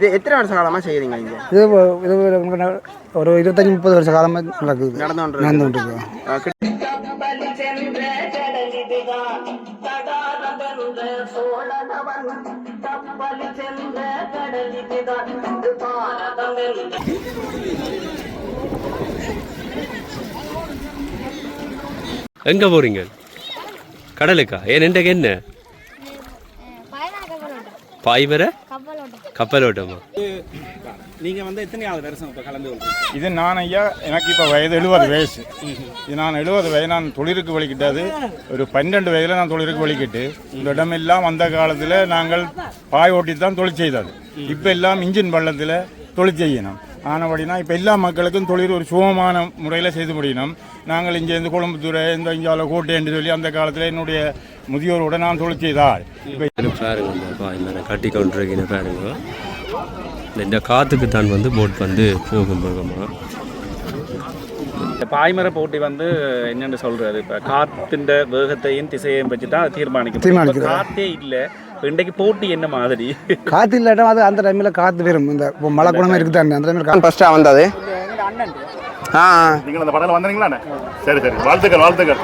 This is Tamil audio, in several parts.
இது எத்தனை வருஷ காலமாக செய்கிறீங்க இங்கே? இது இது ஒரு இருபத்தஞ்சி முப்பது வருஷ காலமாக நடக்குது. நடந்து நடந்து கொண்டிருக்கு. எங்கே போகிறீங்க கடலுக்கா? ஏன் என்ன? கப்பலோட்டம். பாய்வர கப்பலோட்டம் நீங்கள் வந்து எத்தனையாவது வருஷம் இப்போ கலந்து கொள்றீங்க? இது நான் ஐயா எனக்கு இப்போ வயது எழுபது வயசு. இது நான் எழுபது வயது நான் தொழிலுக்கு வலிக்கிட்டது ஒரு பன்னெண்டு வயதில் நான் தொழிலுக்கு வலிக்கிட்டு இந்த இடமெல்லாம் அந்த காலத்தில் நாங்கள் பாய் ஓட்டி தான் தொழில் செய்தது இப்போ எல்லாம் இன்ஜின் பள்ளத்தில் தொழில் செய்யணும். ஆனபடினா இப்போ எல்லா மக்களுக்கும் தொழில் ஒரு சுகமான முறையில் செய்து முடியணும். நாங்கள் இங்கே இந்த கொழும்புத்துறை இந்த இஞ்சால கோட்டை என்று சொல்லி அந்த காலத்தில் என்னுடைய முதியோரோட நான் தொழில் செய்தார். இப்போ பாருங்க கட்டி கொண்டிருக்கீங்க பாருங்க இந்த- காற்றுக்கு தான் வந்து போட் வந்து போகும் போகமா? இந்த பாய்மர போட்டி வந்து என்னென்னு சொல்றது இப்போ காற்றின் வேகத்தையும் திசையையும் வச்சு தான் தீர்மானிக்கும். காத்தே இல்லை. இன்றைக்கு போட்டி என்ன மாதிரி? காற்று இல்லாட்டும் அது அந்த டைமில் காற்று வரும். இந்த மழை குணமே இருக்குது அந்த டைமில் காற்று ஃபஸ்ட்டாக வந்தது. ஆ. நீங்கள் அந்த படத்தில் வந்தீங்களா சரி சரி. வாழ்த்துக்கள் வாழ்த்துக்கள்.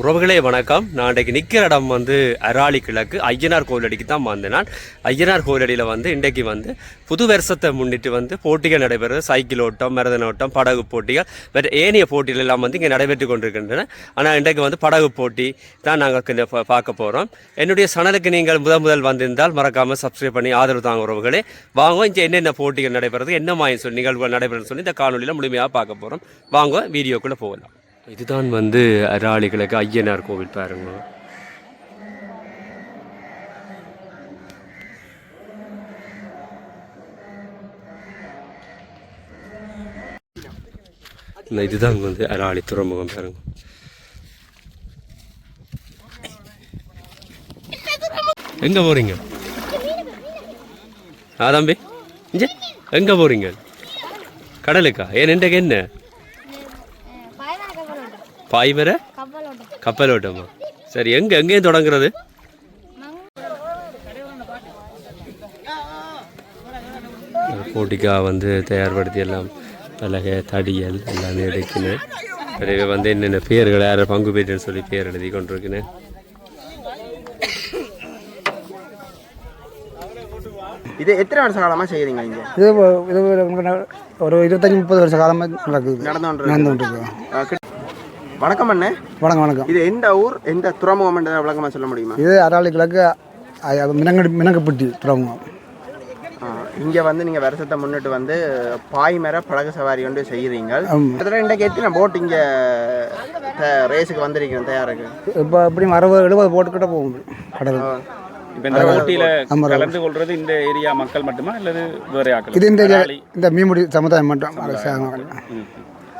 உறவுகளே வணக்கம். நான் இன்றைக்கு நிற்கிற இடம் வந்து அராளி கிழக்கு. ஐயனார் கோவிலடிக்கு தான் வந்தேன் நான். ஐயனார் கோவிலடியில் வந்து இன்றைக்கு வந்து புது வருஷத்தை முன்னிட்டு வந்து போட்டிகள் நடைபெறுது. சைக்கிள் ஓட்டம் மரதன ஓட்டம் படகு போட்டிகள். வேறு ஏனைய போட்டிகள் எல்லாம் வந்து இங்கே நடைபெற்று கொண்டிருக்கின்றன. ஆனால் இன்றைக்கு வந்து படகு போட்டி தான் நாங்கள் பார்க்க போகிறோம் என்னுடைய சனலுக்கு நீங்கள் முதல் முதல் வந்திருந்தால் மறக்காமல் சப்ஸ்கிரைப் பண்ணி ஆதரவு தாங்க உறவுகளே. வாங்க இங்கே என்னென்ன போட்டிகள் நடைபெறுது என்ன மாதிரி சொல்லி நிகழ்வுகள் நடைபெறுன்னு சொல்லி இந்த காணொலியில் முழுமையாக பார்க்க போகிறோம் வாங்க வீடியோக்குள்ளே போகலாம். இதுதான் வந்து அராளிகளுக்கு ஐயனார் கோவில் பாருங்க. இந்த இதுதான் வந்து அராளி துறைமுகம் பாருங்க. எங்க போறீங்க? ஆ தம்பி இங்க. எங்க போறீங்க? கடலுக்கா? ஏன் இன்றைக்கு என்ன? கப்பலோட்டம் பாய்வர? கப்பலோட்டம். சரி எங்க எங்கேயும் தொடங்குறது? போட்டிக்காக வந்து தயார்படுத்தி எல்லாம் பலகை தடியல் எல்லாமே எடுக்கினேன். பிறகு வந்து என்னென்ன பேர்கள் யார் பங்கு பெற்றுன்னு சொல்லி பேர் எழுதி கொண்டிருக்கினேன் இது எத்தனை வருஷ காலமாக செய்கிறீங்க இங்கே? இது இது ஒரு இருபத்தஞ்சி முப்பது வருஷ காலமாக நடக்குது. நடந்து நடந்து கொண்டிருக்கு. வணக்கம் அண்ணே. வணக்கம் வணக்கம். இது எந்த ஊர் எந்த துறைமுகம் என்ற விளக்கமாக சொல்ல முடியுமா? இது அராளி கிழக்கு மினங்கடி மினங்கப்பட்டி துறைமுகம். இங்கே வந்து நீங்கள் வருஷத்தை முன்னிட்டு வந்து பாய்மர படகு சவாரி கொண்டு செய்கிறீங்க. கிட்டத்தட்ட இன்றைக்கு எத்தனை போட் இங்கே ரேஸுக்கு வந்திருக்கிறேன் தயாராக இப்போ எப்படியும் அறுபது எழுபது போட்டுக்கிட்ட போகும் கடல். இப்போ இந்த போட்டியில கலந்து கொள்றது இந்த ஏரியா மக்கள் மட்டுமா அல்லது வேற ஆக்கள்? இது இந்த அராளி. இந்த மீன்பிடி சமுதாயம் மட்டும்.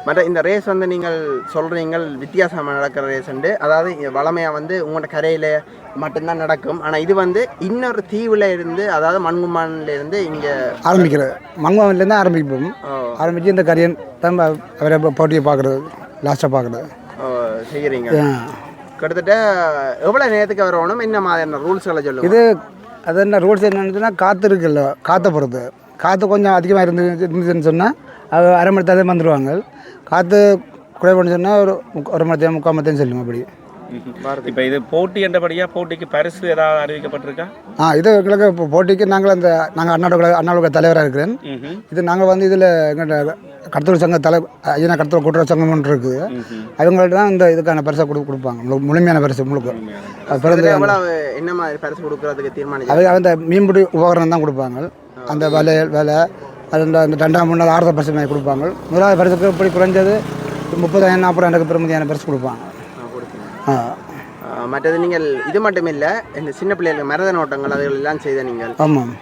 மற்ற இந்த ரேஸ் வந்து நீங்கள் சொல்கிறீங்க வித்தியாசமாக நடக்கிற ரேஸ்ண்டு அதாவது வளமையாக வந்து உங்களோட கரையில் மட்டும்தான் நடக்கும். ஆனால் இது வந்து இன்னொரு தீவில் இருந்து அதாவது மண்குமான்ல இருந்து இங்கே ஆரம்பிக்கிறது மங்குவாவிலேருந்து ஆரம்பிப்போம் ஆரம்பித்து இந்த கரியன் தான் அவரை போட்டியை பார்க்குறது லாஸ்ட்டாக பார்க்குறது. செய்கிறீங்க. கிட்டத்தட்ட எவ்வளோ நேரத்துக்கு வரணும் என்ன மாதிரியான ரூல்ஸ்களை சொல்லுங்க. இது அது என்ன ரூல்ஸ் என்னன்னு காற்று இருக்குல்ல காற்றை பொறுத்து. காற்று கொஞ்சம் அதிகமாக இருந்து இருந்துச்சுன்னு சொன்னால் அரை மணி நேரத்தில் வந்துடுவாங்க காற்று குறைவான்னு சொன்னால் ஒரு ஒரு மணி நேரம் முக்கால் மணி சொல்லுங்க அப்படி. இப்போ இது போட்டி என்றபடியா போட்டிக்கு பரிசு ஏதாவது அறிவிக்கப்பட்டிருக்கா? ஆ இது எங்களுக்கு இப்போ போட்டிக்கு நாங்கள் அந்த நாங்கள் அண்ணாடோட அண்ணாடோட தலைவராக இருக்கிறேன். இது நாங்கள் வந்து இதில் எங்கள்கிட்ட கடத்தல் சங்க தலை ஐயனா கடத்தல் கூட்டுறவு சங்கம் ஒன்று இருக்குது அவங்கள்ட்ட தான் இந்த இதுக்கான பரிசை கொடு கொடுப்பாங்க. முழு- முழுமையான பரிசு முழுக்க. பிறந்து என்ன மாதிரி பரிசு கொடுக்கறதுக்கு தீர்மானிச்சு அவங்க அந்த மீன்பிடி உபகரணம் தான் கொடுப்பாங்க. அந்த வலையல் வேலை அது இந்த அந்த ரெண்டாம் மூணாவது ஆறுதல் பரிசு மாதிரி கொடுப்பாங்க. முதலாவது பரிசுக்கு இப்படி குறைஞ்சது? முப்பதாயிரம் நாற்பதாயிரம் பெருமதியான பரிசு கொடுப்பாங்க. ஆ மற்றது நீங்கள் இது மட்டும் இல்லை இந்த சின்ன பிள்ளைகளுக்கு மரத நோட்டங்கள் அதுகள் எல்லாம் செய்த நீங்கள். ஆமாம்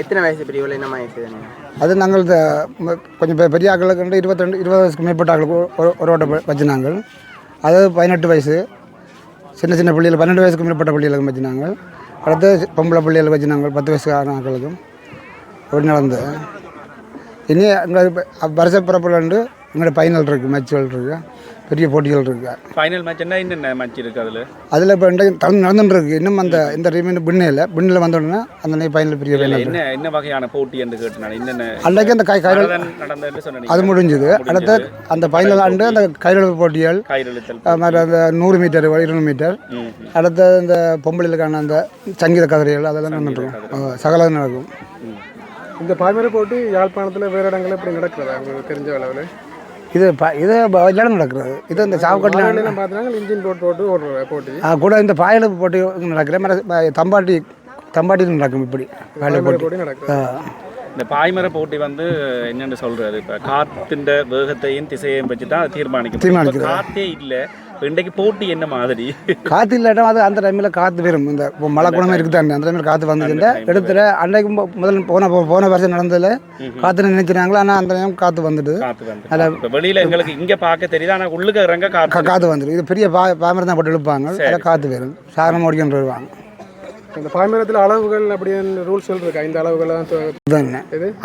எத்தனை வயசு பிரிவில் என்ன மாதிரி செய்த நீங்கள்? அது நாங்கள் இந்த கொஞ்சம் பெ- பெரிய ஆக்களுக்கு வந்து இருபத்திரெண்டு இருபது வயசுக்கு மேற்பட்ட ஆக்களுக்கு ஒரு ஒரு ஓட்டை வச்சுனாங்க அது பதினெட்டு வயசு சின்ன சின்ன பிள்ளைகள் பன்னெண்டு வயசுக்கு மேற்பட்ட பிள்ளைகளுக்கு வச்சுனாங்க அடுத்து பொம்பளை பிள்ளைகளுக்கு வச்சுனாங்க பத்து வயசு ஆன ஆக்களுக்கும் அப்படி நடந்து இனி அங்கே வருஷ பிறப்புலண்டு எங்களோட ஃபைனல் இருக்குது மேட்ச்கள் இருக்குது பெரிய போட்டிகள் இருக்குது ஃபைனல் மேட்ச் என்ன என்னென்ன மேட்ச் இருக்கு அதுல? அதில் இப்போ இன்றைக்கு நடந்துட்டு இருக்கு இன்னும் அந்த இந்த ரீமீன் பின்னையில் பின்னில் வந்த உடனே அந்த ஃபைனல் பெரிய ஃபைனல் என்ன என்ன வகையான போட்டி என்று கேட்டு நான் என்னென்ன அன்றைக்கு அந்த கை சொன்னீங்க. அது முடிஞ்சுது. அடுத்து அந்த ஃபைனல் ஆண்டு அந்த கையெழுத்து போட்டிகள் அது மாதிரி அந்த நூறு மீட்டர் இருநூறு மீட்டர். அடுத்து இந்த பொம்பளைகளுக்கான அந்த சங்கீத கதிரைகள் அதெல்லாம் நடந்துருக்கும் சகலம் நடக்கும். இந்த பாய்மர போட்டி யாழ்ப்பாணத்தில் வேறு இடங்களில் இப்படி நடக்கிறதா? உங்களுக்கு தெரிஞ்ச அளவில்? இது ப இது விளையாட நடக்கிறது. இது இந்த சாவுக்கட்டில் எல்லாம் பார்த்தீங்கன்னா இன்ஜின் போட்டு போட்டு ஓடுற போட்டி. கூட இந்த பாயலுக்கு போட்டி நடக்கிற மாதிரி தம்பாட்டி தம்பாட்டி நடக்கும் இப்படி. பாயல போட்டி. ஆ. இந்த பாய்மர போட்டி வந்து என்னன்னு சொல்றது? இப்ப காத்தின் வேகத்தையும் திசையையும் வச்சு தான் தீர்மானிக்கும் தீர்மானிக்கிறது. இப்ப காத்தே இல்ல. இன்றைக்கு போட்டி என்ன மாதிரி? காற்று இல்லாட்டா அது அந்த டைமில் காற்று வரும். இந்த இப்போ மழை குணமாக இருக்குதாங்க அந்த டைமில் காற்று வந்துச்சுட்டா எடுத்துட்டு அன்றைக்கு முதல் போன போன வருஷம் நடந்ததில் காற்று நினைச்சினாங்களா ஆனால் அந்த டைம் காற்று வந்துடுது காத்து வந்து அதில் வெளியில எங்களுக்கு இங்க பார்க்க தெரியுது. ஆனா உள்ளுக்கு இறங்க காற்று வந்துடும் இது பெரிய பா பாமரம் தான் போட்டு இழுப்பாங்க. அதில் காற்று வரும். சாரணம் ஓடிக்கிட்டு வருவாங்க. இந்த பாய்மரத்தில் அளவுகள் அப்படின்னு ரூல்ஸ் இருக்கா இந்த அளவுகள்?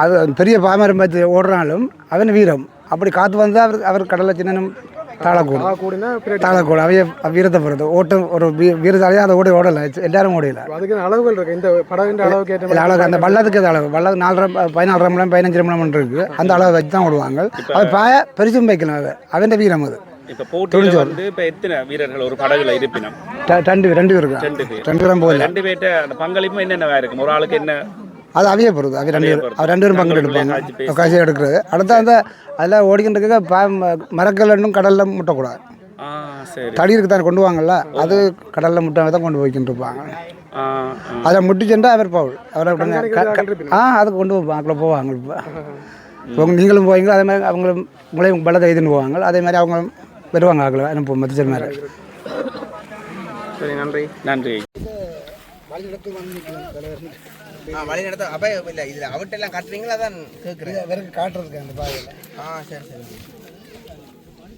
அது பெரிய பாமரம் பார்த்து ஓடுறாலும் அவன் வீரம். அப்படி காற்று வந்தால் அவர் அவர் கடலை சின்ன பின்னாடி தாளக்கூடும் அவைய வீரத்தை பொறுத்து ஓட்டம் ஒரு வீரத்தாலேயே அதை ஓடி ஓடலை எல்லாரும் ஓடையில அதுக்கு அளவுகள் இருக்கு இந்த படகுன்ற அளவுக்கு ஏற்ற இல்லை அளவு அந்த வள்ளத்துக்கு அது அளவு வள்ளம் நாலரை பதினாலரை மணி பதினஞ்சு மணி இருக்கு அந்த அளவு வச்சு தான் விடுவாங்க அது பாய பெருசும் வைக்கணும் அது அவன் வீரம் அது இப்ப போட்டியில வந்து இப்ப எத்தனை வீரர்கள் ஒரு படகுல இருப்பினம் ட- ரெண்டு ரெண்டு பேர் இருக்கு ரெண்டு பேர் ரெண்டு பேரும் போகல ரெண்டு பேர்ட்ட அந்த பங்களிப்பும் என்னென்ன இருக்கும் ஒரு ஆளுக்கு என்ன அது அவைய பொறுத்து அவைய ரெண்டு பேரும் அவர் ரெண்டு பேரும் பங்கு எடுப்பாங்க. காய்ச்சி எடுக்கிறது. அடுத்து அந்த அதில் ஓடிக்கிட்டு இருக்க பா மரக்கல் இன்னும் கடலில் முட்டக்கூடாது. தடி இருக்கு தான் கொண்டு வாங்கல்ல அது கடலில் முட்டை தான் கொண்டு போய்க்கிட்டு இருப்பாங்க ஆ ஆ. அதை முட்டிச்சுட்டா அவர் பவுல் அவரை ஆ அதுக்கு கொண்டு போவாங்க. அதில் போவாங்க இப்போ. நீங்களும் போவீங்க அதே மாதிரி அவங்களும் உங்களையும் பலத்தை எழுதின்னு போவாங்க அதே மாதிரி அவங்க வருவாங்க ஆகல. அனுப்ப மத்திச்சல் மாதிரி சரி நன்றி. நன்றி ஆ வழி நடத்த அப்போ இல்லை இதில் அவட்டெல்லாம் காட்டுறீங்களா தான் கேட்குறேன் வெறும் காட்டுறதுக்கு அந்த பாதையில். ஆ சரி சரி.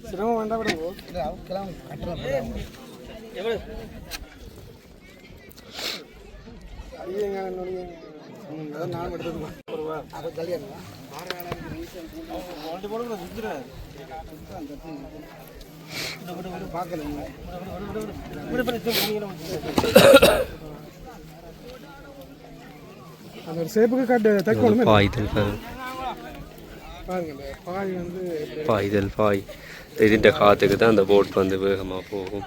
சிரமம் வேண்டாம் விடுங்க இல்லை அவங்கெல்லாம் கட்டுறது நான் எடுத்தது அது கல்யாணம் அந்த சேப்புக்கு கட்டு தைக்கணும் பாய்தல் பாருங்க பாய் வந்து பாய்தல் பாய் இதுன்ற காற்றுக்கு தான் அந்த போட் வந்து வேகமாக போகும்.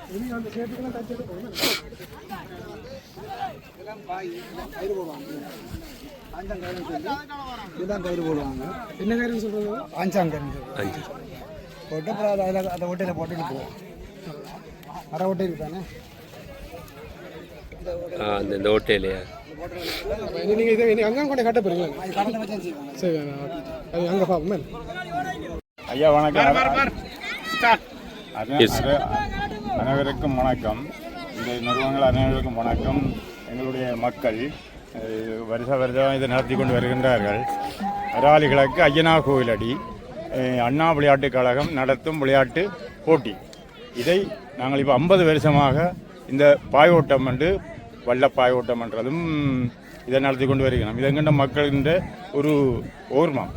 அந்த அப்ப இனி நீங்க இதை இனி அங்கே கொண்டு காட்ட செய்வாங்க சரி அது அங்கே பார்ப்போமே ஐயா வணக்கம். அனைவருக்கும் வணக்கம். இந்த நிறுவனங்கள் அனைவருக்கும் வணக்கம். எங்களுடைய மக்கள் வருஷ வருடம் இதை நடத்தி கொண்டு வருகின்றார்கள். அராலி கிழக்கு ஐயனார் கோவிலடி அஹ், அண்ணா விளையாட்டுக் கழகம் நடத்தும் விளையாட்டு போட்டி. இதை நாங்கள் இப்போ ஐம்பது வருஷமாக இந்த பாயோட்டம் என்று வல்லப்பாயோட்டம் பாயோட்டம் என்றதும் இதை நடத்தி கொண்டு வருகிறோம். இது எங்கண்ட மக்களின் ஒரு ஓர்மம்.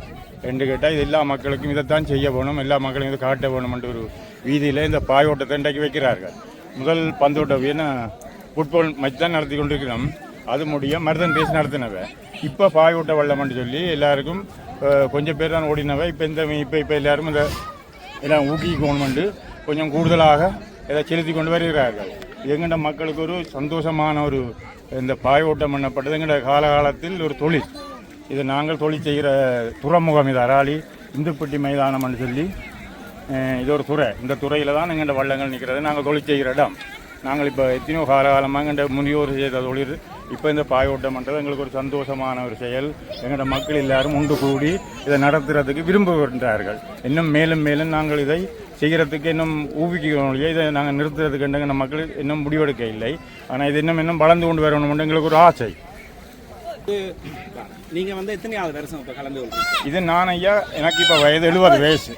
என்று கேட்டால் இது எல்லா மக்களுக்கும் இதைத்தான் செய்ய வேணும் எல்லா மக்களும் இதை காட்ட வேணும் என்ற ஒரு வீதியில் இந்த பாயோட்டத்தை இன்றைக்கு வைக்கிறார்கள். முதல் பந்தோட்டம் ஏன்னா ஃபுட்பால் மேட்ச் தான் நடத்தி கொண்டிருக்கிறோம். அது முடிய மருதன் ரேஸ் நடத்தினவை. இப்போ பாயோட்ட வெள்ளம்னு சொல்லி எல்லாருக்கும் கொஞ்சம் பேர் தான் ஓடினவை. இப்போ இந்த இப்போ இப்போ எல்லாரும் இந்த எல்லாம் ஊக்கிக்கணுமெண்டு கொஞ்சம் கூடுதலாக இதை செலுத்தி கொண்டு வருகிறார்கள். எங்கட மக்களுக்கு ஒரு சந்தோஷமான ஒரு இந்த பாயோட்டம் பண்ணப்பட்டது. எங்கட காலகாலத்தில் ஒரு தொழில். இது நாங்கள் தொழில் செய்கிற துறைமுகம் இது அராளி இந்துப்பட்டி மைதானம்னு சொல்லி இது ஒரு துறை. இந்த துறையில் தான் எங்கள்ட வள்ளங்கள் நிற்கிறது. நாங்கள் தொழில் செய்கிற இடம். நாங்கள் இப்போ எத்தனையோ காலகாலமாக எங்கள்ட முனியோர் செய்த தொழில். இப்போ இந்த பாயோட்டம் பண்ணுறது எங்களுக்கு ஒரு சந்தோஷமான ஒரு செயல். எங்களோட மக்கள் எல்லாரும் உண்டு கூடி இதை நடத்துறதுக்கு விரும்புகின்றார்கள். இன்னும் மேலும் மேலும் நாங்கள் இதை செய்கிறதுக்கு இன்னும் ஊக்குவிக்கிறோம் இல்லையா? இதை நாங்கள் நிறுத்துறதுக்கு எங்கள் மக்கள் இன்னும் முடிவெடுக்க இல்லை. ஆனால் இது இன்னும் இன்னும் வளர்ந்து கொண்டு வரணும் எங்களுக்கு ஒரு ஆசை. நீங்க வந்து எத்தனையாவது வருஷம் இப்ப கலந்து இது நான் ஐயா எனக்கு இப்போ வயது எழுபது வயசு.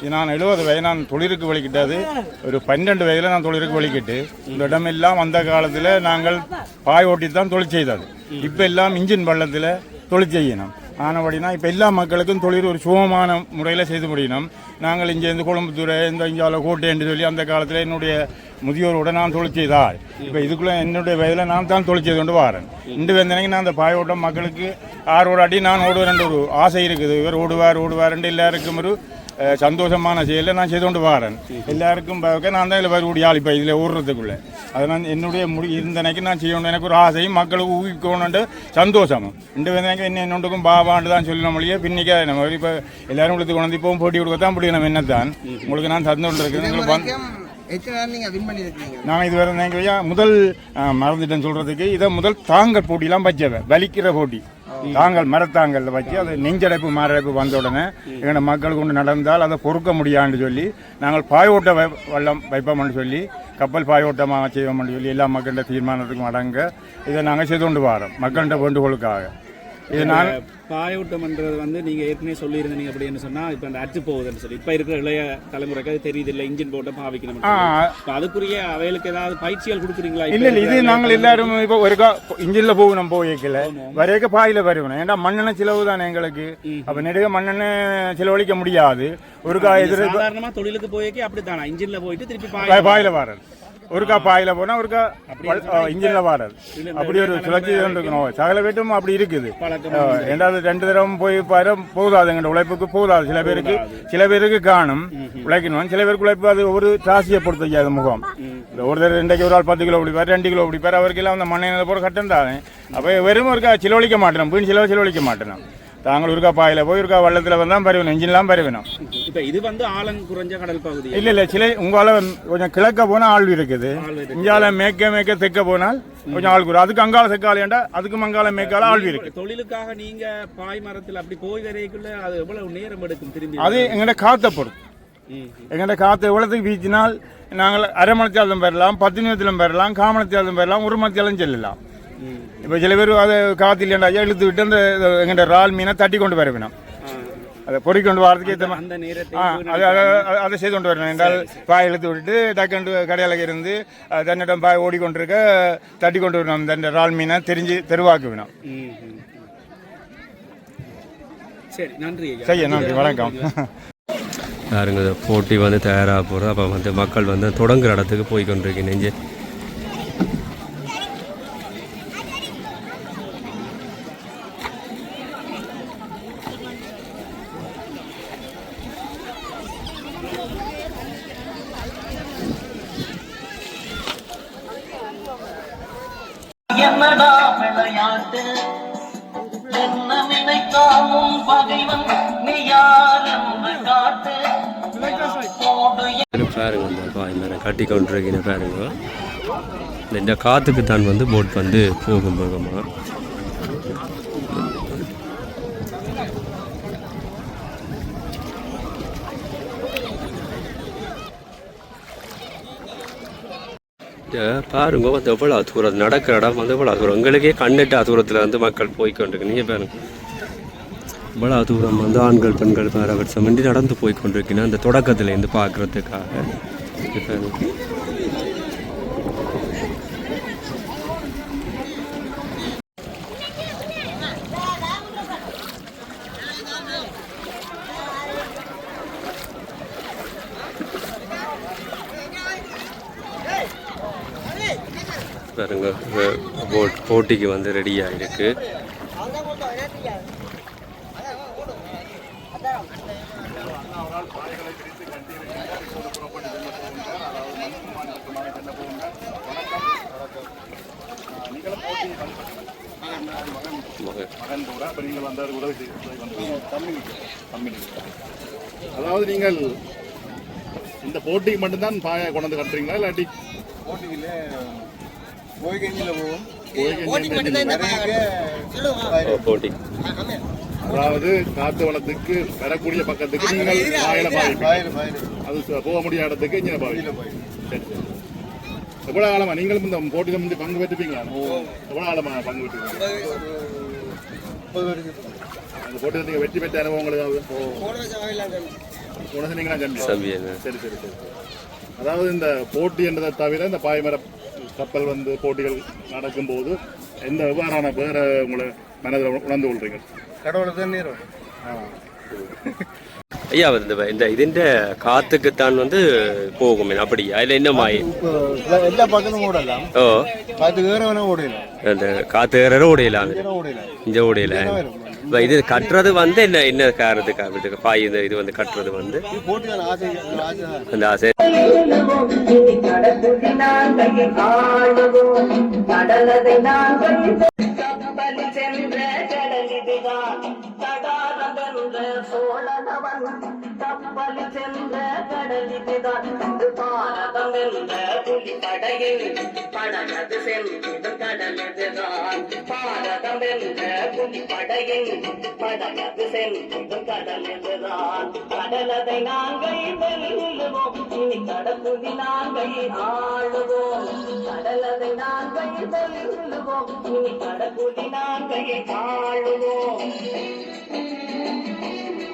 இது நான் எழுபது வயது நான் தொழிலுக்கு வலிக்கிட்டது ஒரு பன்னெண்டு வயதில் நான் தொழிலுக்கு வலிக்கிட்டு இந்த இடமெல்லாம் அந்த காலத்தில் நாங்கள் பாய் ஓட்டி தான் தொழில் செய்தது. இப்போ எல்லாம் இன்ஜின் பள்ளத்தில் தொழில் செய்யணும். ஆனபடினா இப்போ எல்லா மக்களுக்கும் தொழில் ஒரு சுகமான முறையில் செய்து முடியணும். நாங்கள் இங்கே இந்த கோயம்புத்தூர் இந்த இங்கே கோட்டை என்று சொல்லி அந்த காலத்தில் என்னுடைய முதியோரோட நான் தொழில் இப்போ இதுக்குள்ளே என்னுடைய வயதில் நான் தான் தொழில் செய்து கொண்டு வரேன். இன்று வந்தனைக்கு நான் அந்த பாயோட்டம் மக்களுக்கு ஆறு அடி நான் ஓடுவேன் ஒரு ஆசை இருக்குது. இவர் ஓடுவார் ஓடுவார் எல்லாருக்கும் ஒரு சந்தோஷமான செயலை நான் செய்து கொண்டு வரேன் எல்லாருக்கும் பார்க்க நான் தான் இதில் வரக்கூடிய ஆள் இப்போ இதில் ஓடுறதுக்குள்ளே அதை நான் என்னுடைய முடி இருந்தனைக்கு நான் செய்யணும் எனக்கு ஒரு ஆசையும் மக்களுக்கு ஊக்குவிக்கணுன்ட்டு சந்தோஷமும் இந்த வந்து என்ன என்னொன்றுக்கும் பாபாண்டு தான் சொல்லணும் மொழியே பின்னிக்க நம்ம இப்போ எல்லாரும் உங்களுக்கு கொண்டு இப்போவும் போட்டி கொடுக்க தான் முடியும் நம்ம என்னத்தான் உங்களுக்கு நான் தந்து கொண்டு இருக்கிறேன் உங்களுக்கு நான் இதுவரை நீங்கள் முதல் அஹ், மறந்துட்டேன் சொல்கிறதுக்கு இதை முதல் தாங்கல் போட்டிலாம் வச்சவன் வலிக்கிற போட்டி தாங்கள் மரத்தாங்கல்ல வச்சு அது நெஞ்சடைப்பு மாரடைப்பு வந்த உடனே எங்களோட மக்கள் கொண்டு நடந்தால் அதை பொறுக்க முடியான்னு சொல்லி நாங்கள் பாயோட்ட வை- வள்ளம் வைப்போம்னு சொல்லி கப்பல் பாயோட்டமாக செய்வோம்னு சொல்லி எல்லா மக்கள்கிட்ட தீர்மானத்துக்கும் அடங்க இதை நாங்கள் செய்து கொண்டு வரோம் மக்கள்கிட்ட வேண்டுகோளுக்காக. இது நான் பாயோட்டம்ன்றது வந்து நீங்க ஏற்கனவே சொல்லியிருந்தீங்க அப்படின்னு சொன்னா இப்ப அந்த அச்சு போகுதுன்னு சொல்லி. இப்ப இருக்கிற இளைய தலைமுறைக்கு அது தெரியுது இல்ல இன்ஜின் போட்ட பாவிக்கணும் அதுக்குரிய அவைகளுக்கு ஏதாவது பயிற்சிகள் கொடுக்குறீங்களா இல்ல இல்ல இது நாங்கள் எல்லாரும் இப்போ ஒரு இன்ஜின்ல போகணும் போய்க்கல வரையக்க பாயில வருவணும் ஏன்னா மண்ணெண்ணெய் செலவு தானே எங்களுக்கு. அப்ப நெடுக மண்ணெண்ணெய் செலவழிக்க முடியாது. ஒரு கா எதிர சாதாரணமா தொழிலுக்கு போய்க்கு அப்படித்தானா? இன்ஜின்ல போயிட்டு திருப்பி பாய்- பாய் பாயில வாரது ஒருக்கா பாயில போனா ஒருக்கா இன்ஜின்ல வாரது அப்படி ஒரு சுழற்சி இருக்கணும் சகல வீட்டும் அப்படி இருக்குது. ரெண்டாவது ரெண்டு தடவை போய் பாரு போதாது எங்க உழைப்புக்கு போதாது சில பேருக்கு சில பேருக்கு காணும் உழைக்கணும். சில பேருக்கு உழைப்பு அது ஒரு ராசியை பொறுத்த அது முகம். இந்த ஒரு தடவை ரெண்டைக்கு ஒரு ஆள் பத்து கிலோ பிடிப்பார் ரெண்டு கிலோ பிடிப்பார் அவருக்கு எல்லாம் அந்த மண்ணெண்ணெய் போற கட்டம் தானே. அப்போ வெறும் ஒருக்கா செலவழிக்க மாட்டேன் வீண் செலவு செலவழிக்க மாட்டேன் தாங்கள் ஒருக்கா பாயில போய் ஒருக்கா வள்ளத்தில் வந்தால் பரவணும் இன்ஜின்லாம் பரவணும் இப்ப இது வந்து ஆழம் குறைஞ்ச கடல் பகுதி. இல்ல இல்ல சில உங்களால கொஞ்சம் கிழக்க போனா ஆள் இருக்குது. இங்கால மேற்க மேற்க தெற்க போனால் கொஞ்சம் ஆள் கூடும். அதுக்கு அங்கால செக்காலேண்டா அதுக்கு மங்கால மேற்கால ஆள் இருக்கு தொழிலுக்காக நீங்க பாய் மரத்தில் அப்படி போய் வரைக்குள்ள அது எவ்வளவு நேரம் எடுக்கும் திரும்பி? அது எங்கள்ட காத்த பொறுத்து. ம். எங்கள்ட காற்று எவ்வளோத்துக்கு வீச்சினால் நாங்கள் அரை மணத்தியாலும் பெறலாம் பத்து நிமிடத்திலும் பெறலாம் காமணத்தியாலும் பெறலாம் ஒரு மணத்தியாலும் செல்லலாம். இப்போ சில பேர் அதை காற்று இல்லைண்டா இழுத்து விட்டு அந்த எங்கள்ட ரால் மீனை தட்டி கொண்டு வர வேணும். அதை பொறி கொண்டு வரதுக்கு ஏற்ற அந்த நேரத்தை ஆ, அது அதை செய்து கொண்டு வரணும். என்றால் பாய் இழுத்து விட்டு டக்குண்டு கடையில் இருந்து தன்னிடம் பாய் ஓடிக்கொண்டிருக்க தட்டி கொண்டு வரணும். தன் இறால் மீனை தெரிஞ்சு தெருவாக்க வேணும். சரி நன்றி ஐயா. செய்ய நன்றி வணக்கம். பாருங்க இந்த போட்டி வந்து தயாராக போகிறது? அப்போ வந்து மக்கள் வந்து தொடங்குற இடத்துக்கு போய் கொண்டிருக்கீங்க நெஞ்சு பாய் மேலே கட்டி பாருங்க. இந்த- காற்றுக்கு தான் வந்து போட் வந்து போகும் வேகமாக பாருங்க வந்து எவ்வளோ தூரம் நடக்கிற இடம் வந்து எவ்வளோ தூரம். உங்களுக்கே கண்ணிட்ட தூரத்தில் வந்து மக்கள் போய்கொண்டிருக்கு நீங்கள் பாருங்க. இவ்வளோ தூரம் வந்து ஆண்கள் பெண்கள் பாரபட்சம் இன்றி நடந்து போய் அந்த தொடக்கத்துலேருந்து பார்க்குறதுக்காக. பாருங்க பாருங்க போட் போட்டிக்கு வந்து ரெடி ஆகிருக்கு அதாவது நீங்கள் இந்த போட்டிக்கு மட்டும்தான் பாய கொண்டு கட்டுறீங்களா? இல்லாட்டி ஓ, போட்டி. அதாவது காத்து வளத்துக்கு வரக்கூடிய பக்கத்துக்கு நீங்கள் பாய் அது போக முடியாத இடத்துக்கு இங்கே சரி எவ்வளவு காலமா? நீங்களும் இந்த போட்டியில முந்தி பங்கு பெற்றுப்பீங்களா? எவ்வளவு காலமா பங்கு பெற்றுப்பீங்க? அந்த போட்டியில் நீங்கள் வெற்றி பெற்ற அனுபவம் உங்களுக்கு உனக்கு நீங்களா கண்டிப்பாக சரி சரி சரி. அதாவது இந்த போட்டி என்றதை தவிர இந்த பாய்மர கப்பல் வந்து போட்டிகள் நடக்கும்போது எந்த எவ்வாறான வேற உங்களை மனதில் உணர்ந்து கொள்றீங்க? கடவுளுக்கு தான் நீர் ஐயா இந்த இந்த இதுன்ற காத்துக்குத்தான் வந்து போகும் அப்படியா? இல்லை என்னமா எல்லா பக்கமும் ஓடலாம். ஓ. காத்து ஏறவன ஓடலாம். அந்த காத்து ஏறற ஓடலாம் இந்த ஓடல இது கட்டுறது வந்து என்ன என்ன காரணத்துக்கு? பாய் இந்த இது வந்து கட்டுறது வந்து? அந்த ஆசை. கடலை நான் கப்பல் சென்ற கடலிதுதான் பாரதமென்ற புலி புலிப்படையில் படகது சென்றது கடலதுதான். பாரதமென்ற புலி படையில் படகது சென்றது கடலதுதான். கடலதை நாங்கள் வெல்லுவோம் இனி கடப்புதி நாங்கள் ஆளுவோம். கடலதை நாங்கள் வெல்லுவோம் இனி கடப்புதி நாங்கள் ஆளுவோம்.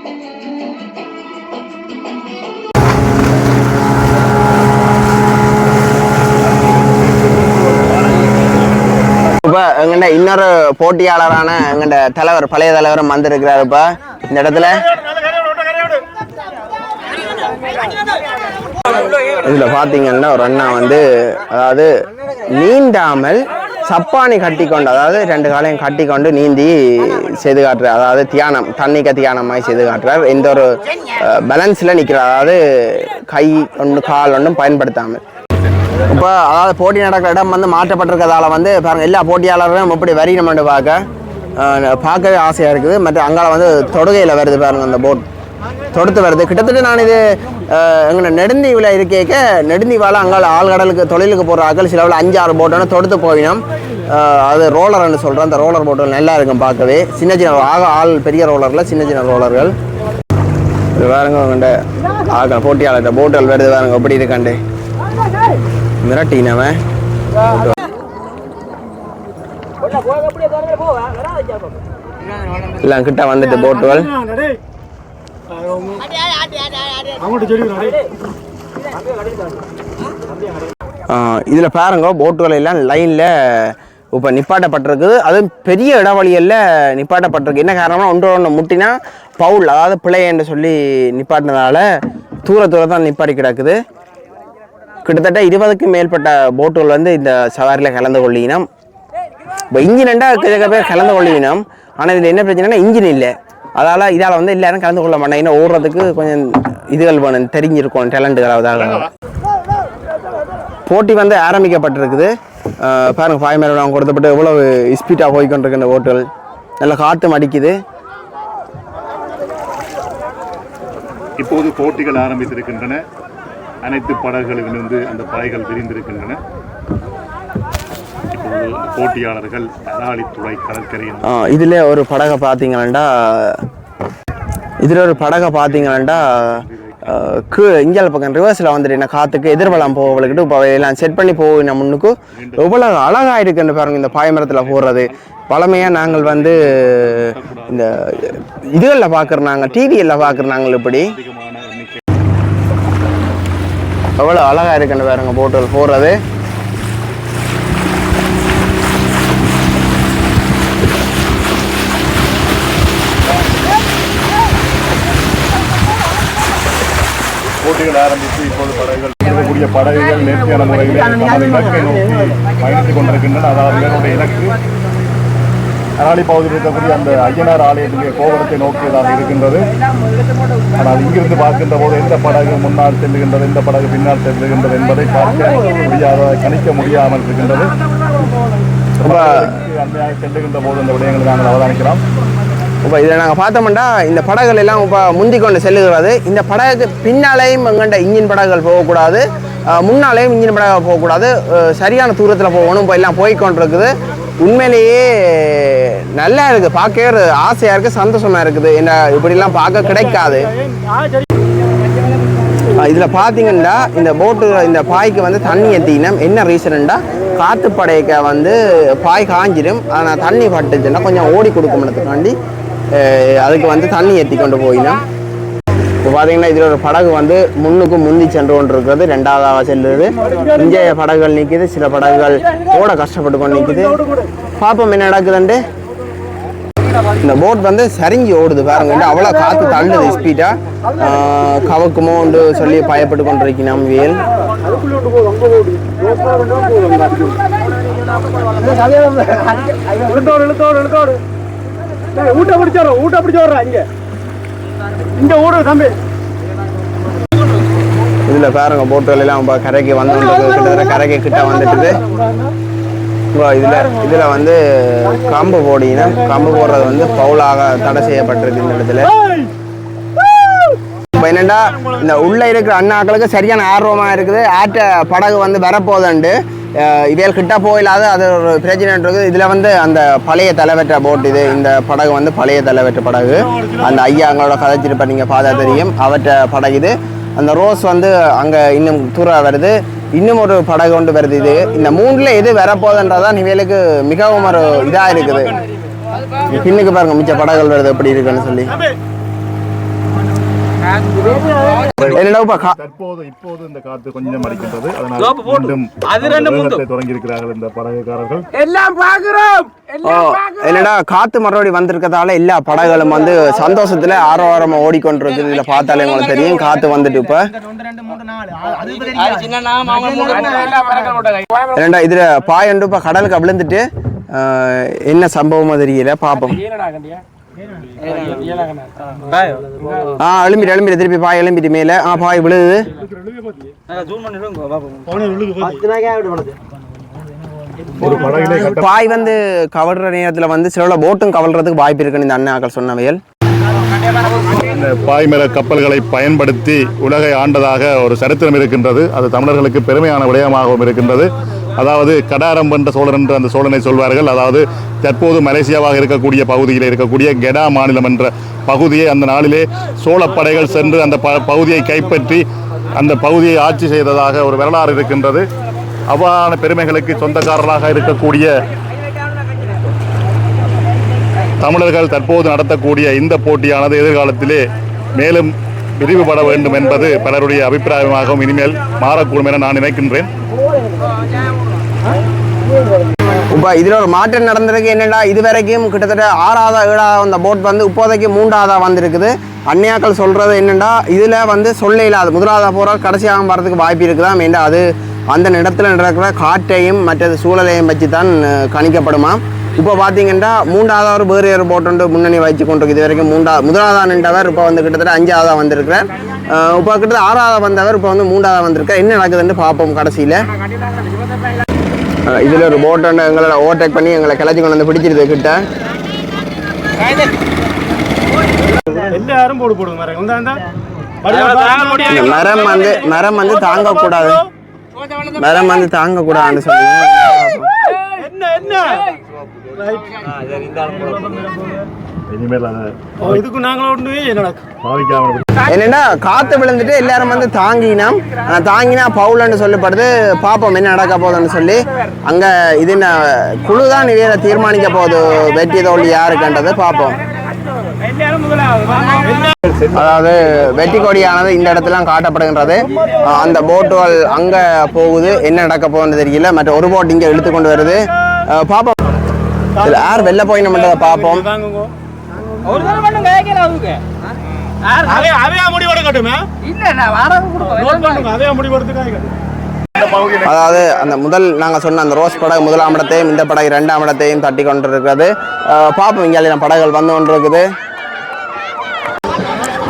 Thank you. இப்போ எங்கண்ட இன்னொரு போட்டியாளரான எங்கண்ட தலைவர் பழைய தலைவரும் வந்திருக்கிறாரு இப்போ இந்த இடத்துல. இதில் பார்த்தீங்கன்னா ஒரு அண்ணா வந்து அதாவது நீந்தாமல் சப்பானி கட்டி கொண்டு அதாவது ரெண்டு காலையும் கட்டி கொண்டு நீந்தி செய்து காட்டுறார். அதாவது தியானம் தண்ணிக்க தியானமாய் செய்து காட்டுறார். எந்த ஒரு பேலன்ஸில் நிற்கிறார் அதாவது கை ஒன்று கால் ஒன்றும் பயன்படுத்தாமல். இப்போ அதாவது போட்டி நடக்கிற இடம் வந்து மாற்றப்பட்டிருக்கிறதால வந்து பாருங்கள் எல்லா போட்டியாளர்களும் வரி நம்ம பார்க்க பார்க்கவே ஆசையாக இருக்குது. மற்ற அங்கால வந்து தொடுகையில் வருது பாருங்க அந்த போட் தொடுத்து வருது. கிட்டத்தட்ட நான் இது எங்களை நெடுந்தீவில் இருக்கேக்க நெடுந்தீவால் அங்கால ஆழ்கடலுக்கு தொழிலுக்கு போகிற ஆக்கள் சிலவில் அஞ்சு ஆறு போட்டோன்னு தொடுத்து போயினோம். அது ரோலர்னு சொல்கிறேன் அந்த ரோலர் போட்டுகள் நல்லா இருக்கும் பார்க்கவே. சின்ன சின்ன ஆக ஆள் பெரிய ரோலரில் சின்ன சின்ன ரோலர்கள் இது வேறுங்க உங்கள்கிட்ட ஆக போட்டியாளர்கிட்ட போட்டுகள் வருது பாருங்க. எப்படி இருக்காண்டே மிரட்டினவன். எல்லாம் கிட்ட வந்துட்டு போட்டுகள் இதில் பாருங்க போட்டுகள் எல்லாம் லைனில் இப்போ நிப்பாட்டப்பட்டிருக்குது அதுவும் பெரிய இடைவெளியில் நிப்பாட்டப்பட்டிருக்கு. என்ன காரணம்னா ஒன்று ஒன்று முட்டினா பவுல் அதாவது பிழை என்று சொல்லி நிப்பாட்டினதால தூர தூரம் தான் நிப்பாட்டி கிடக்குது. கிட்டத்தட்ட இருபதுக்கும் மேற்பட்ட போட்டுகள் வந்து இந்த சவாரியில் கலந்து கொள்ளினோம். இப்போ இன்ஜின் ரெண்டாக கிழக்க பேர் கலந்து கொள்ளினோம். ஆனால் இதில் என்ன பிரச்சனைனா இன்ஜின் இல்லை. அதால் இதால் வந்து எல்லாரும் கலந்து கொள்ள மாட்டேன் இன்னும் ஓடுறதுக்கு கொஞ்சம் இதுகள் வேணும் தெரிஞ்சிருக்கும் டேலண்ட்டுகள் அதாவது போட்டி வந்து ஆரம்பிக்கப்பட்டிருக்குது. பாருங்கள் பாருங்க பாய் மேலே அவங்க கொடுத்தப்பட்டு எவ்வளவு ஸ்பீடாக போய்கொண்டிருக்கு இந்த ஓட்டுகள் நல்லா காற்று அடிக்குது. இப்போது போட்டிகள் ஆரம்பித்திருக்கின்றன. அனைத்து படகுகளிலிருந்து அந்த படைகள் விரிந்திருக்கின்றன. போட்டியாளர்கள் அராலித்துறை கடற்கரையில் இதில் ஒரு படகை பார்த்தீங்கன்னா இதில் ஒரு படகை பார்த்தீங்கன்னா கு இந்தியாவில் பக்கம் ரிவர்ஸில் வந்துட்டு என்ன காற்றுக்கு எதிர்வலம் போகவளுக்கிட்டு இப்போ எல்லாம் செட் பண்ணி போகின முன்னுக்கு எவ்வளோ அழகாக இருக்குன்னு பாருங்க இந்த பாய்மரத்தில் போடுறது. பழமையாக நாங்கள் வந்து இந்த இதுகளில் பார்க்குற நாங்கள் டிவியில் பார்க்குற நாங்கள் இப்படி எவ்வளோ அழகாக இருக்குன்னு பாருங்க போட்டுகள் போடுறது. போட்டிகள் ஆரம்பித்து இப்போது படகுகள் இருக்கக்கூடிய படகுகள் நேர்த்தியான முறையில் நமது இலக்கை நோக்கி பயணித்துக் கொண்டிருக்கின்றன. அதாவது இவருடைய இலக்கு அராளி பகுதியில் இருக்கக்கூடிய அந்த ஐயனார் ஆலயத்தினுடைய கோபுரத்தை நோக்கியதாக இருக்கின்றது. ஆனால் இங்கிருந்து பார்க்கின்ற போது எந்த படகு முன்னால் செல்லுகின்றது எந்த படகு பின்னால் செல்லுகின்றது என்பதை பார்க்க முடியாத கணிக்க முடியாமல் இருக்கின்றது. படகுகளுக்கு அண்மையாக செல்லுகின்ற போது இந்த விடயங்களை நாங்கள் அவதானிக்கிறோம். இப்போ இதில் நாங்கள் பார்த்தோம்னா இந்த படகுகள் எல்லாம் இப்போ முந்தி கொண்டு செல்லுகிறது. இந்த படகுக்கு பின்னாலேயும் எங்கண்ட இன்ஜின் படகுகள் போகக்கூடாது. முன்னாலேயும் இன்ஜின் படகுகள் போகக்கூடாது. சரியான தூரத்தில் போகணும் இப்போ எல்லாம் போய் கொண்டிருக்குது உண்மையிலேயே நல்லா இருக்குது பார்க்கவே ஒரு ஆசையாக இருக்குது சந்தோஷமாக இருக்குது. என்ன இப்படிலாம் பார்க்க கிடைக்காது. இதில் பார்த்தீங்கன்னா இந்த போட்டு இந்த பாய்க்கு வந்து தண்ணி ஏற்றினா என்ன ரீசனுண்டா காற்று படைக்க வந்து பாய் காஞ்சிடும் ஆனால் தண்ணி பட்டுச்சுன்னா கொஞ்சம் ஓடி கொடுக்கணுன்றதுக்காண்டி அதுக்கு வந்து தண்ணி ஏற்றி கொண்டு போயினா இப்போ பார்த்தீங்கன்னா இதில் ஒரு படகு வந்து முன்னுக்கு முந்தி சென்று கொண்டு இருக்கிறது ரெண்டாவதாக செல்லுது இங்கே படகுகள் நிற்கிது சில படகுகள் ஓட கஷ்டப்பட்டு கொண்டு நிற்கிது பார்ப்போம் என்ன நடக்குதுண்டு இந்த போட் வந்து சரிஞ்சு ஓடுது பாருங்க. அவ்வளோ காற்று தள்ளுது ஸ்பீடாக கவக்குமோண்டு சொல்லி பயப்பட்டு கொண்டிருக்கணும் வேல் ஊட்ட பிடிச்சு ஊட்ட பிடிச்சு இங்கே. இங்க ஊடு தம்பி. இதில் பாருங்க இப்போ கரைக்கு வந்துட்டு கிட்டத்தட்ட கரைக்கு கிட்ட வந்துட்டுது. இப்போ இதில் இதில் வந்து கம்பு போடினா கம்பு போடுறது வந்து பவுலாக தடை செய்யப்பட்டிருக்கு இந்த இடத்துல. இப்போ என்னடா இந்த உள்ள இருக்கிற அண்ணாக்களுக்கு சரியான ஆர்வமா இருக்குது. ஆட்ட படகு வந்து வரப்போகுதுண்டு. இவைகள் கிட்ட போயில்லாத அது ஒரு பிரச்சனைன்றது இருக்குது. இதில் வந்து அந்த பழைய தலைவற்ற போட் இது இந்த படகு வந்து பழைய தலைவற்ற படகு. அந்த ஐயா அங்களோட கதைச்சிருப்ப நீங்கள் பார்த்தா தெரியும். அவற்ற படகு இது. அந்த ரோஸ் வந்து அங்கே இன்னும் தூரம் வருது. இன்னும் ஒரு படகு கொண்டு வருது இது. இந்த மூணில் எது வரப்போகுதுன்றதான் இவைகளுக்கு மிகவும் ஒரு இதாக இருக்குது பின்னுக்கு பாருங்க மிச்ச படகுகள் வருது எப்படி இருக்குன்னு சொல்லி. தற்போது இப்போது இந்த காற்று கொஞ்சம் அடிக்கின்றது. அதனால் மீண்டும் வேகத்தை தொடங்கி இருக்கிறார்கள் இந்த படகுக்காரர்கள். ஓ, என்னடா காத்து மறுபடி வந்திருக்கதால எல்லா படகுகளும் வந்து சந்தோஷத்துல ஆரோரமா ஓடிக்கொண்டிருக்கு இதுல பார்த்தாலே உங்களுக்கு தெரியும் காத்து வந்துட்டு இப்ப. என்னடா இதுல பாயண்டு இப்ப கடலுக்கு விழுந்துட்டு என்ன சம்பவமோ தெரியல பாப்போம். ஆ எழும்பிட்டு எழும்பிட்டு திருப்பி பாய் எழும்பிட்டு மேல. ஆ பாய் விழுது. பாய் வந்து கவர்ற நேரத்துல வந்து சில போட்டும் கவல்றதுக்கு வாய்ப்பு இருக்குன்னு இந்த அண்ணாக்கள் சொன்னவையல் இந்த பாய்மர கப்பல்களை பயன்படுத்தி உலகை ஆண்டதாக ஒரு சரித்திரம் இருக்கின்றது. அது தமிழர்களுக்கு பெருமையான விடயமாகவும் இருக்கின்றது. அதாவது கடாரம் என்ற சோழன் என்று அந்த சோழனை சொல்வார்கள். அதாவது தற்போது மலேசியாவாக இருக்கக்கூடிய பகுதியில் இருக்கக்கூடிய கெடா மாநிலம் என்ற பகுதியை அந்த நாளிலே சோழப்படைகள் சென்று அந்த ப- பகுதியை கைப்பற்றி அந்த பகுதியை ஆட்சி செய்ததாக ஒரு வரலாறு இருக்கின்றது. அவ்வாறான பெருமைகளுக்கு சொந்தக்காரராக இருக்கக்கூடிய தமிழர்கள் தற்போது நடத்தக்கூடிய இந்த போட்டியானது எதிர்காலத்திலே மேலும் விரிவுபட வேண்டும் என்பது பலருடைய அபிப்பிராயமாகவும் இனிமேல் மாறக்கூடும் என நான் நினைக்கின்றேன். இப்போ இதில் ஒரு மாற்றம் நடந்திருக்கு என்னென்னா இது வரைக்கும் கிட்டத்தட்ட ஆறாவதா ஏழாவது அந்த போட் வந்து இப்போதைக்கு மூன்றாவதா வந்திருக்குது. அந்நியாக்கள் சொல்கிறது என்னென்னா இதில் வந்து சொல்ல இல்லாத முதலாவதாக போகிற கடைசியாக வரதுக்கு வாய்ப்பு இருக்குதா மீண்டும் அது அந்த இடத்துல நடக்கிற காற்றையும் மற்றது சூழலையும் வச்சு தான் கணிக்கப்படுமா இப்போ பார்த்தீங்கன்னா மூன்றாவதா ஒரு வேறு ஒரு போட் வந்து முன்னணி வச்சு கொண்டிருக்கு இது வரைக்கும் மூன்றா முதலாவதா நின்றவர் இப்போ வந்து கிட்டத்தட்ட அஞ்சாவதா வந்திருக்கிறார். இப்போ கிட்டத்தட்ட ஆறாவதா வந்தவர் இப்போ வந்து மூன்றாவதா வந்திருக்கார். என்ன நடக்குதுன்னு பார்ப்போம் கடைசியில். இதுல ஒரு போட் ஒன்று எங்களை ஓவர்டேக் பண்ணி எங்களை கிளச்சி கொண்டு வந்து பிடிச்சிருது கிட்ட. எல்லாரும் போடு போடுங்க மரம். வந்து மரம் வந்து தாங்க கூடாது மரம் வந்து தாங்க கூடாதுன்னு சொல்லி என்ன என்ன? என்னன்னா காத்து விழுந்துட்டு எல்லாரும் வந்து தாங்கினா தாங்கினா பவுலன்னு சொல்லப்படுது. பார்ப்போம் என்ன நடக்க போகுதுன்னு சொல்லி. அங்க இது என்ன குழு தான் நிறைய தீர்மானிக்க போகுது? வெற்றி தோல்வி யாருக்குன்றது பார்ப்போம் அதாவது வெட்டி கொடியானது இந்த இடத்துல காட்டப்படுகின்றது. அந்த போட்டுகள் அங்க போகுது. என்ன நடக்க போகுதுன்னு தெரியல. மற்ற ஒரு போட் இங்க இழுத்து கொண்டு வருது. அஹ் பார்ப்போம் யார் வெளில போய் நம்ம பார்ப்போம். ஒரு தடவை அதே அதே இல்ல நான் வாடகை அதே முடிவெடுத்துக்காங்க அதாவது அந்த முதல் நாங்கள் சொன்ன அந்த ரோஸ் படகு முதலாம் இடத்தையும் இந்த படகு ரெண்டாம் இடத்தையும் தட்டி கொண்டு இருக்கிறது அஹ் பார்ப்போம் இங்கே படகுகள் வந்து கொண்டு இருக்குது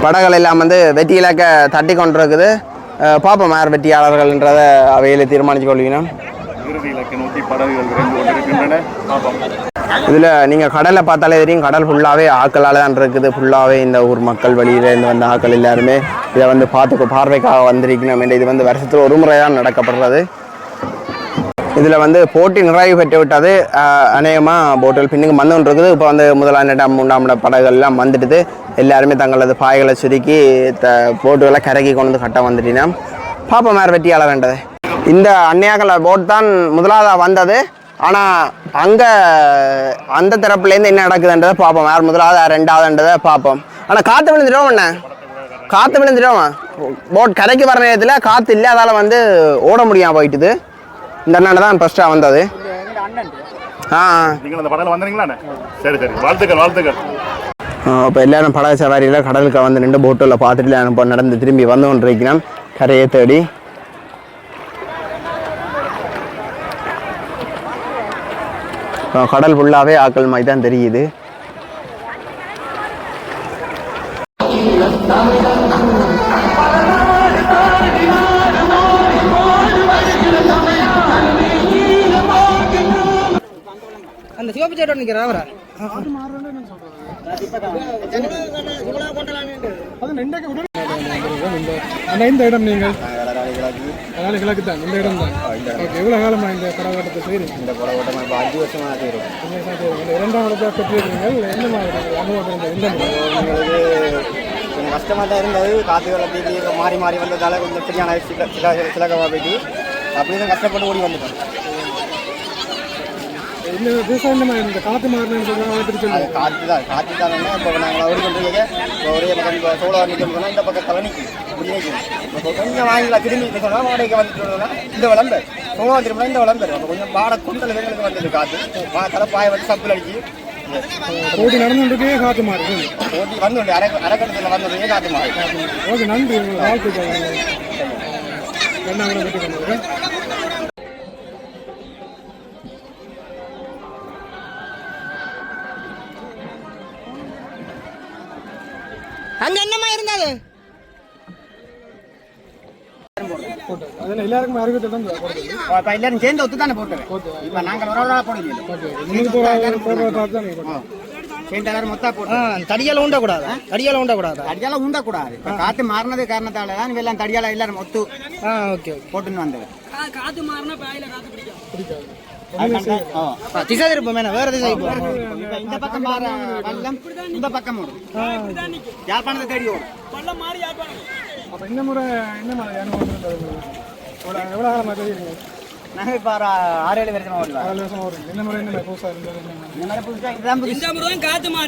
படகுகள் எல்லாம் வந்து வெற்றி இலக்க தட்டி கொண்டு இருக்குது அஹ் பார்ப்போம் யார் வெற்றியாளர்கள்ன்றதை அவையில தீர்மானிச்சு கொள்கிறோம். இறுதி இலக்கை நோக்கி படகுகள் விரைந்து கொண்டிருக்கின்றன. பார்ப்போம். இதில் நீங்கள் கடலை பார்த்தாலே தெரியும் கடல் ஃபுல்லாகவே ஆக்களால் தான் இருக்குது. ஃபுல்லாகவே இந்த ஊர் மக்கள் வழியில் இருந்து வந்த ஆக்கள் எல்லாருமே இதை வந்து பார்த்து பார்வைக்காக வந்திருக்கணும் என்று இது வந்து வருஷத்தில் ஒரு முறை தான் நடக்கப்படுறது. இதில் வந்து போட்டி நிறைவு பெற்று விட்டது. அநேகமாக போட்டில் பின்னுக்கு மந்து இருக்குது இப்போ வந்து முதலாம் இடம் மூன்றாம் இட படகுகள் வந்துடுது. எல்லாருமே தங்களது பாய்களை சுருக்கி த போட்டுகளை கரகி கொண்டு வந்து கட்ட வந்துட்டினா பாப்போம் வேறு வேண்டது இந்த அந்நியாக்கள போட் தான் முதலாவதாக வந்தது. ஆனால் அங்கே அந்த தரப்புலேருந்து என்ன நடக்குதுன்றதை பார்ப்போம். யார் முதலாவது ரெண்டாவதுன்றதை பார்ப்போம். ஆனால் காற்று விழுந்துட்டோம் என்ன? காற்று விழுந்துட்டோம் போட் கரைக்கு வர நேரத்தில் காற்று இல்லாதால வந்து ஓட முடியாம போயிட்டுது. இந்த அண்ணன் தான் ஃபஸ்ட்டாக வந்தது. ஆ நீங்கள் அந்த படகுல வந்துறீங்களா சரி சரி. வாழ்த்துக்கள் வாழ்த்துக்கள். இப்போ எல்லாரும் படகு சவாரியில் கடலுக்கு வந்து நின்று போட்டில் பார்த்துட்டு அனுப்ப நடந்து திரும்பி வந்து கொண்டிருக்கிறோம் கரையை தேடி. கடல் ஃபுல்லாகவே ஆக்கள் மாதிரி தான் தெரியுது. அந்த சிவப்பு சேட்டை நிற்கிறா அவரா? ஆனால் இந்த இடம் நீங்கள்? கிழக்கு தான் இந்த இடம் தான். ஓகே எவ்வளோ காலமாக இந்த கரகாட்டத்தை செய்கிறீங்க இந்த கரகாட்டம் இப்போ அஞ்சு வருஷமாக செய்கிறோம். இந்த இரண்டாம் இடத்தை பெற்றிருக்கீங்கள் என்ன மாதிரி அனுபவம் இருந்தது இந்த கொஞ்சம் கஷ்டமாக தான் இருந்தது. காற்று வெள்ளத்துக்கு மாறி மாறி வந்ததால கொஞ்சம் சரியான சில சில சிலகமாக போயிட்டு அப்படி தான் கஷ்டப்பட்டு ஓடி வந்துட்டோம். இந்த விவசாயம் மாதிரி இந்த காற்று மாறினு சொல்லுவாங்க அது சொல்லி காற்று தான் காற்று தான் இப்போ நாங்கள் ஓடி கொண்டிருக்க இப்போ ஒரே பக்கம் இப்போ சோழர் நிற்கணும் சொன்னால் இந்த பக்கம் தலை நிற்கும் இப்படி நிற்கும் இப்போ கொஞ்சம் வாங்கிக்கலாம். திரும்பி சொன்னால் வாடகைக்கு வந்துட்டு இந்த விளம்பர். சோழர் திரும்பினா இந்த விளம்பர். அப்போ கொஞ்சம் வாடகை கொண்டல் எங்களுக்கு வந்தது காற்று வா தலை பாய வந்து சப்பில் அடிச்சு போட்டி நடந்துட்டு காற்று மாறுது. ஓட்டி வந்து அரை அரைக்கட்டத்தில் வந்தது காற்று மாறி ஓகே நன்றி. உங்களுக்கு வாழ்த்துக்கள். என்ன அங்க என்னமா இருந்தது எல்லாரும் சேர்ந்து ஒத்து தானே போட்டுருவேன் இப்போ நாங்கள் ஒரு மொத்தா போட்டு தடியால உண்டக்கூடாது தடியால உண்டக்கூடாது தடியால உண்டக்கூடாது இப்போ காற்று மாறினது காரணத்தால தான் எல்லாம் தடியால எல்லாரும் ஒத்து ஆ ஓகே போட்டுன்னு வந்தது. திசை திருப்பம் வேற திசை இந்த பக்கம் பாரு வெள்ளம் இந்த பக்கம் ஓடும் யாழ்ப்பாணத்தை தேடி ஓடும் அப்போ இந்த முறை என்ன மாதிரி அனுபவம்? எவ்வளோ காலமாக தெரியுங்க நாங்கள் இப்போ ஒரு ஆறு ஏழு வருஷமா ஓடலாம் நாலு வருஷம் வரும் இந்த முறை என்ன புதுசாக இருந்தது? என்ன இந்த மாதிரி புதுசா இதுதான் புதுசு.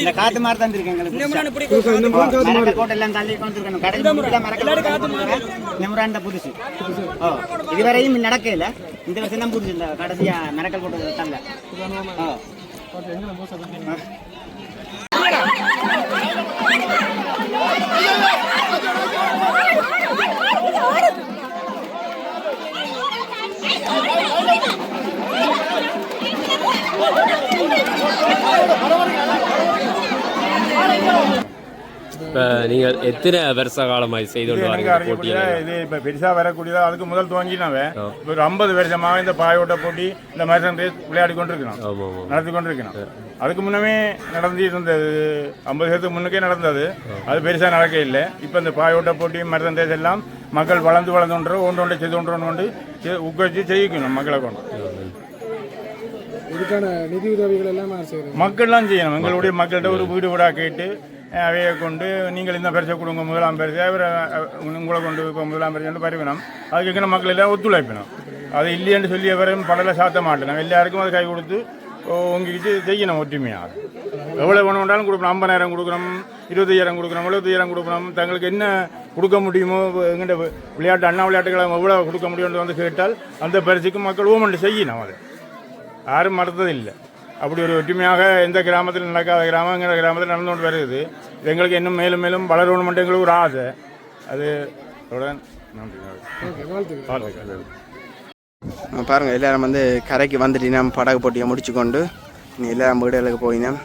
இந்த காத்து மாறி தந்திருக்கு எங்களுக்கு. புதுசாக இந்த முறை காற்று மரக்க கோட்டை எல்லாம் தள்ளி கொண்டிருக்கணும் கடல் முழுக்க மரக்க கோட்டை இந்த முறை அந்த புதுசு. ஓ இதுவரையும் நடக்கல. இந்த வருஷம் தான் புரிஞ்சு இந்த கடைசியா மிரக்கல் போட்டு தள்ள ஓ ஓகே எங்கே இப்போ நீங்கள் எத்தனை வருஷ காலமாக செய்து கொண்டு எனக்கு வரீங்க அறியக்கூடிய போட்டியில் இது இப்போ பெருசாக வரக்கூடியதா அதுக்கு முதல் துவங்கினாவே இப்போ ஒரு ஐம்பது வருஷமாக இந்த பாயோட்ட போட்டி இந்த மரசன் ரேஸ் விளையாடி கொண்டிருக்கணும் நடத்தி கொண்டிருக்கணும் அதுக்கு முன்னமே நடந்து இருந்தது ஐம்பது வருஷத்துக்கு முன்னுக்கே நடந்தது. அது பெருசாக நடக்க இல்லை. இப்போ இந்த பாயோட்ட போட்டி மரதன் ரேஸ் எல்லாம் மக்கள் வளர்ந்து வளர்ந்து ஒன்று ஒன்று ஒன்று செய்து ஒன்று கொண்டு ஊக்குவிச்சு செய்யிக்கணும் மக்களை கொண்டு. இதுக்கான நிதி உதவிகள் எல்லாம் செய்கிறேன் மக்கள்லாம் செய்யணும். எங்களுடைய மக்கள்கிட்ட ஒரு வீடு வீடாக கேட்டு அவையை கொண்டு நீங்கள் இந்த பரிசை கொடுங்க முதலாம் பரிசு. அவர் உங்களை கொண்டு இப்போ முதலாம் பரிசு பறிவினோம் அதுக்கு மக்கள் எல்லாம் ஒத்துழைப்பினோம். அது இல்லைன்னு சொல்லி வரையும் படலை சாத்த மாட்டேன். எல்லாருக்கும் அது கை கொடுத்து உங்ககிட்ட செய்யணும் ஒற்றுமையாக எவ்வளோ பணம் வேண்டாலும் கொடுக்கணும் ஐம்பதாயிரம் கொடுக்கணும் இருபத்தையாயிரம் கொடுக்கணும் எழுபத்தையாயிரம் கொடுக்கணும் தங்களுக்கு என்ன கொடுக்க முடியுமோ எங்கிட்ட விளையாட்டு அண்ணா விளையாட்டுகளை எவ்வளோ கொடுக்க முடியும்னு வந்து கேட்டால் அந்த பரிசுக்கு மக்கள் ஊமெண்ட் செய்யணும் அதை. யாரும் மறுத்ததில்லை. அப்படி ஒரு ஒற்றுமையாக எந்த கிராமத்தில் நடக்காத கிராமங்கிற கிராமத்தில் நடந்து கொண்டு வருகிறது. இது எங்களுக்கு இன்னும் மேலும் மேலும் வளரணும் மட்டும் எங்களுக்கு ஒரு ஆசை. அது. பாருங்கள் எல்லாரும் வந்து கரைக்கு வந்துட்டு நம்ம படகு போட்டியை முடிச்சு கொண்டு இனி எல்லாரும் வீடுகளுக்கு போயினோம்.